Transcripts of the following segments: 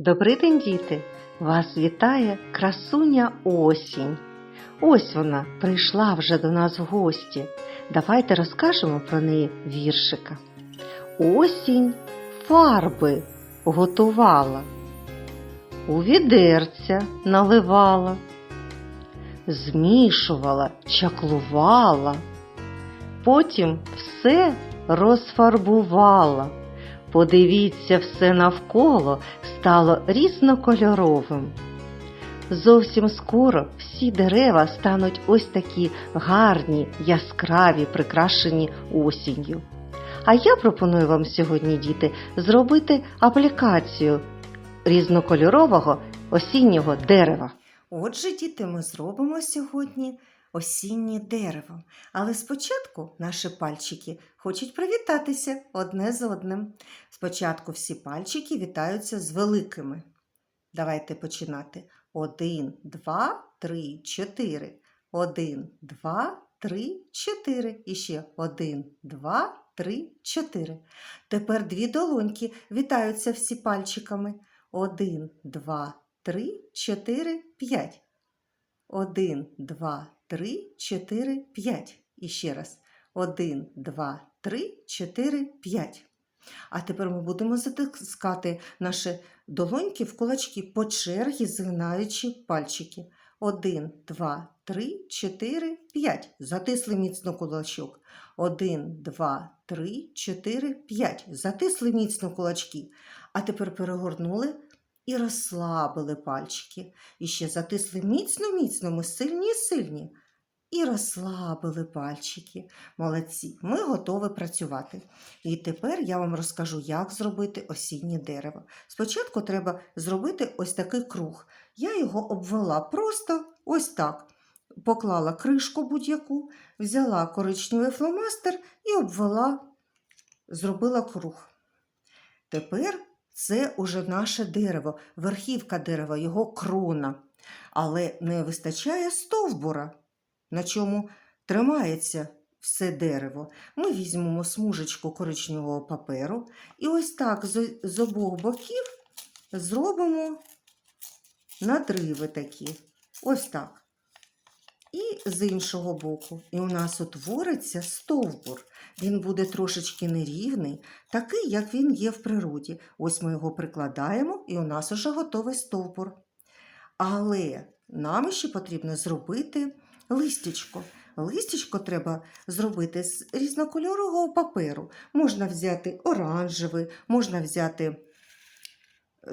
Добрий день, діти! Вас вітає красуня осінь. Ось вона прийшла вже до нас в гості. Давайте розкажемо про неї віршика. Осінь фарби готувала, у відерця наливала, змішувала, чаклувала, потім все розфарбувала. Подивіться, все навколо стало різнокольоровим. Зовсім скоро всі дерева стануть ось такі гарні, яскраві, прикрашені осінню. А я пропоную вам сьогодні, діти, зробити аплікацію різнокольорового осіннього дерева. Отже, діти, ми зробимо сьогодні осіннє дерево. Але спочатку наші пальчики хочуть привітатися одне з одним. Спочатку всі пальчики вітаються з великими. Давайте починати. Один, два, три, чотири. Один, два, три, чотири. І ще один, два, три, чотири. Тепер дві долоньки вітаються всі пальчиками. Один, два, три, чотири, п'ять. Один, два, три, чотири, п'ять. І ще раз. Один, два, три, чотири, п'ять. А тепер ми будемо затискати наші долоньки в кулачки по черзі, згинаючи пальчики. Один, два, три, чотири, п'ять. Затисли міцно кулачок. Один, два, три, чотири, п'ять. Затисли міцно кулачки. А тепер перегорнули і розслабили пальчики. І ще затисли міцно-міцно, ми сильні сильні. І розслабили пальчики. Молодці, ми готові працювати. І тепер я вам розкажу, як зробити осіннє дерево. Спочатку треба зробити ось такий круг. Я його обвела просто ось так. Поклала кришку будь-яку, взяла коричневий фломастер і обвела, зробила круг. Тепер це уже наше дерево, верхівка дерева, його крона. Але не вистачає стовбура, на чому тримається все дерево. Ми візьмемо смужечку коричневого паперу і ось так з, обох боків зробимо надриви такі. Ось так. З іншого боку. І у нас утвориться стовбур. Він буде трошечки нерівний, такий, як він є в природі. Ось ми його прикладаємо, і у нас уже готовий стовбур. Але нам ще потрібно зробити листячко. Листячко треба зробити з різнокольорового паперу. Можна взяти оранжевий, можна взяти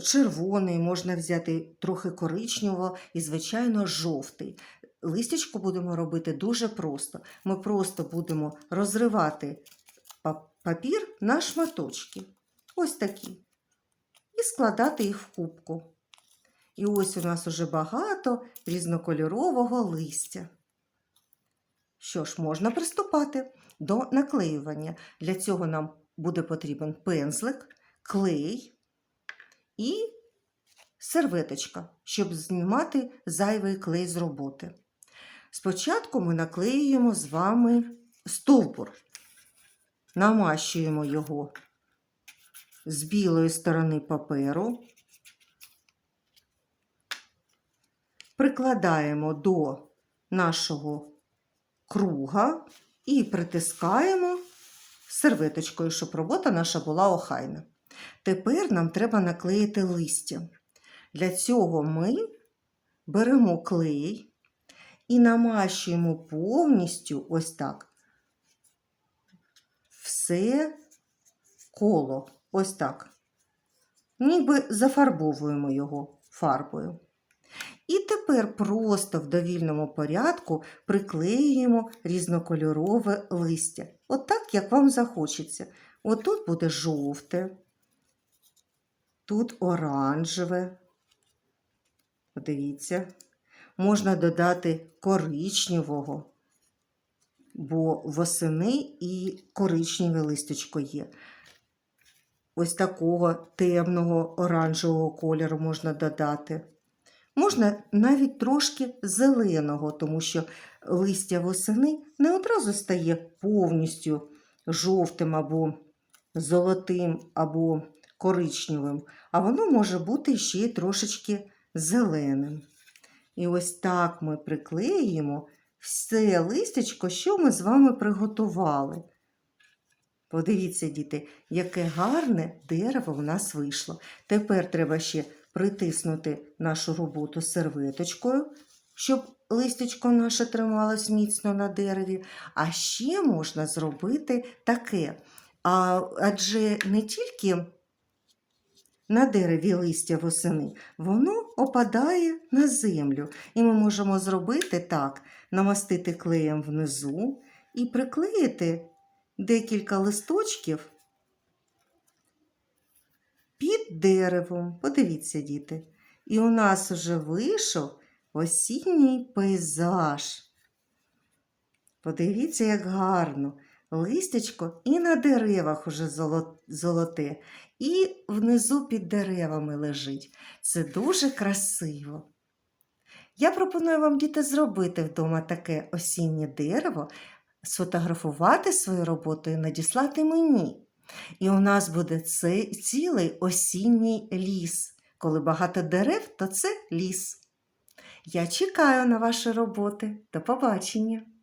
червоний, можна взяти трохи коричневого і, звичайно, жовтий. Листячко будемо робити дуже просто. Ми просто будемо розривати папір на шматочки. Ось такі. І складати їх в кубку. І ось у нас уже багато різнокольорового листя. Що ж, можна приступати до наклеювання. Для цього нам буде потрібен пензлик, клей і серветочка, щоб знімати зайвий клей з роботи. Спочатку ми наклеюємо з вами стовбур, намащуємо його з білої сторони паперу, прикладаємо до нашого круга і притискаємо серветочкою, щоб робота наша була охайна. Тепер нам треба наклеїти листя. Для цього ми беремо клей і намащуємо повністю ось так все коло, ось так. Ніби зафарбовуємо його фарбою. І тепер просто в довільному порядку приклеюємо різнокольорове листя. От так, як вам захочеться. Отут буде жовте, тут оранжеве. Подивіться, можна додати коричневого, бо восени і коричневе листочко є. Ось такого темного оранжевого кольору можна додати. Можна навіть трошки зеленого, тому що листя восени не одразу стає повністю жовтим або золотим, або коричневим, а воно може бути ще й трошечки зеленим. І ось так ми приклеїмо все листячко, що ми з вами приготували. Подивіться, діти, яке гарне дерево в нас вийшло. Тепер треба ще притиснути нашу роботу серветочкою, щоб листячко наше трималось міцно на дереві. А ще можна зробити таке. А, адже не тільки на дереві листя восени, воно опадає на землю. І ми можемо зробити так: намастити клеєм внизу і приклеїти декілька листочків під деревом. Подивіться, діти. І у нас вже вийшов осінній пейзаж. Подивіться, як гарно. Листячко і на деревах уже золоте, і внизу під деревами лежить. Це дуже красиво. Я пропоную вам, діти, зробити вдома таке осіннє дерево, сфотографувати свою роботу і надіслати мені. І у нас буде цей цілий осінній ліс. Коли багато дерев, то це ліс. Я чекаю на ваші роботи. До побачення!